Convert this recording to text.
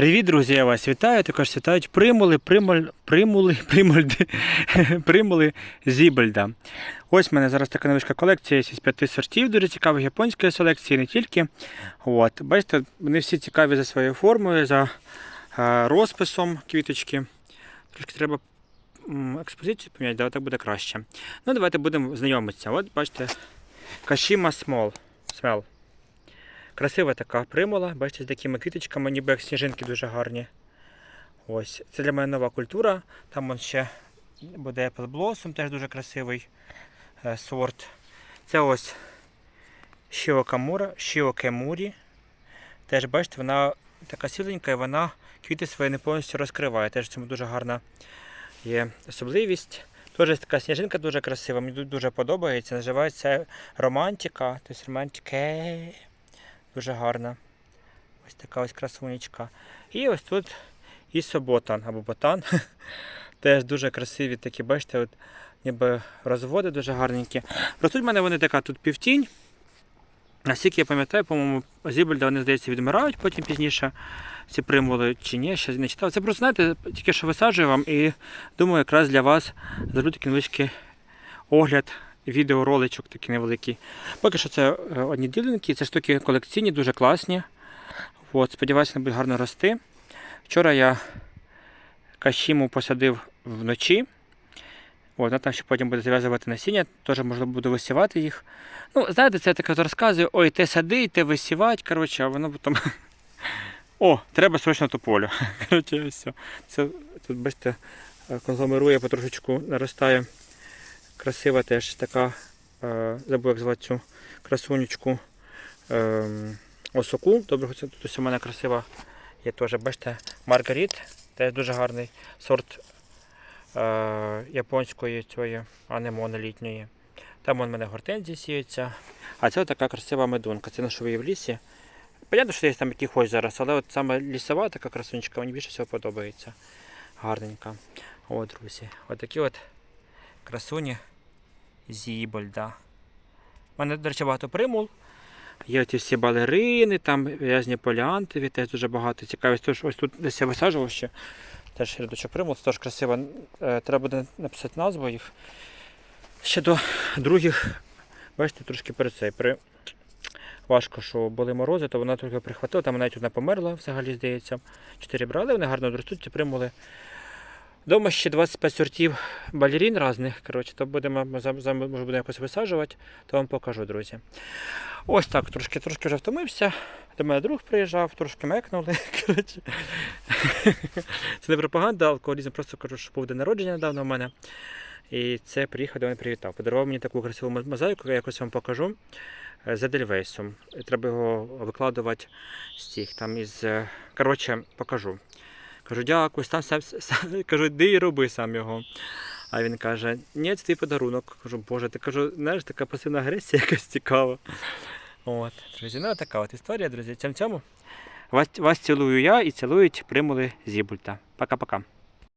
Привіт, друзі! Я вас вітаю. Також вітають примули, примуль, примули, примульди, примули Зібельда. Ось в мене зараз така невеличка колекція з п'яти сортів, дуже цікавих японської селекції, не тільки. От. Бачите, вони всі цікаві за своєю формою, за е, розписом квіточки. Трошки треба експозицію поміняти, да, так буде краще. Ну, давайте будемо знайомитися. От бачите, Кашіма Смол. Смел. Красива така примула, бачите, з такими квіточками, ніби як сніжинки дуже гарні. Ось. Це для мене нова культура. Там он ще буде Apple Blossom, теж дуже красивий е, сорт. Це ось Шіокамура, Шіокемурі. Теж бачите, вона така сіленька і вона квіти свої не повністю розкриває. Теж в цьому дуже гарна є особливість. Теж така сніжинка дуже красива, мені дуже подобається. Називається Романтика. Тобто романтика. Дуже гарна. Ось така ось красунечка. І ось тут і соботан або ботан. Теж дуже красиві такі, бачите, от, ніби розводи дуже гарненькі. Ростуть в мене вони така тут півтінь. Наскільки я пам'ятаю, по-моєму, зібельда вони, здається, відмирають потім пізніше. Ці примули чи ні, ще не читав. Це просто, знаєте, тільки що висаджую вам і думаю, якраз для вас зроблю такий невеличкий огляд відеороличок такий невеликий. Поки що це е, одні ділянки, це штуки колекційні, дуже класні. От, сподіваюся, вони будуть гарно рости. Вчора я кашіму посадив вночі. От, там ще потім буде зав'язувати насіння, теж можливо буду висівати їх. Ну, знаєте, це я так розказую, ой, те сади, те висівати, коротше, а воно потім. О, треба срочно тополю. Коротше, все. Це тут, бачите, е, конгломерує потрошечку, наростає. Красива теж така, е, забув як звати цю красунечку е, осоку. Добре, тут ось у мене красива є теж, бачите, Маргарит. Теж дуже гарний сорт е, японської цієї анемони літньої. Там в мене гортензії сіються. А це така красива медунка. Це нашої в лісі. Понятно, що є там які хоч зараз, але от саме лісова така красунечка мені більше всього подобається. Гарненька. О, друзі. От от красуні Зібольда. У мене, до речі, багато примул. Є ті всі балерини, там різні поліантові, теж дуже багато цікавих. Тож ось тут десь я висаджував ще. Теж рядочок примул, це теж красиво. Е, Треба буде написати назву їх. Ще до других, бачите, трошки перед цей. При... Важко, що були морози, то вона трохи прихватила, там навіть одна померла взагалі, здається. Чотири брали, вони гарно ростуть, ці примули. Дома ще 25 сортів балерін різних. Коротше, то будемо, за- за- може будемо якось висаджувати, то вам покажу, друзі. Ось так, трошки, трошки вже втомився. До мене друг приїжджав, трошки мекнули. Коротше. Це не пропаганда, алкоголізм, просто кажу, що був день народження недавно в мене. І це приїхав до мене привітав. Подарував мені таку красиву мо- мозаїку, я якось вам покажу. е, З Едельвейсом. Треба його викладувати з цих там із. е, Коротше, покажу. Кажу, дякую, сам, сам, сам кажу, йди і роби сам його. А він каже, ні, це твій подарунок. Кажу, боже, ти кажу, знаєш, така пасивна агресія якась цікава. От, друзі, ну така от історія, друзі. Цьому цьому. Вас, вас цілую я і цілують примули Зібульта. Пока-пока.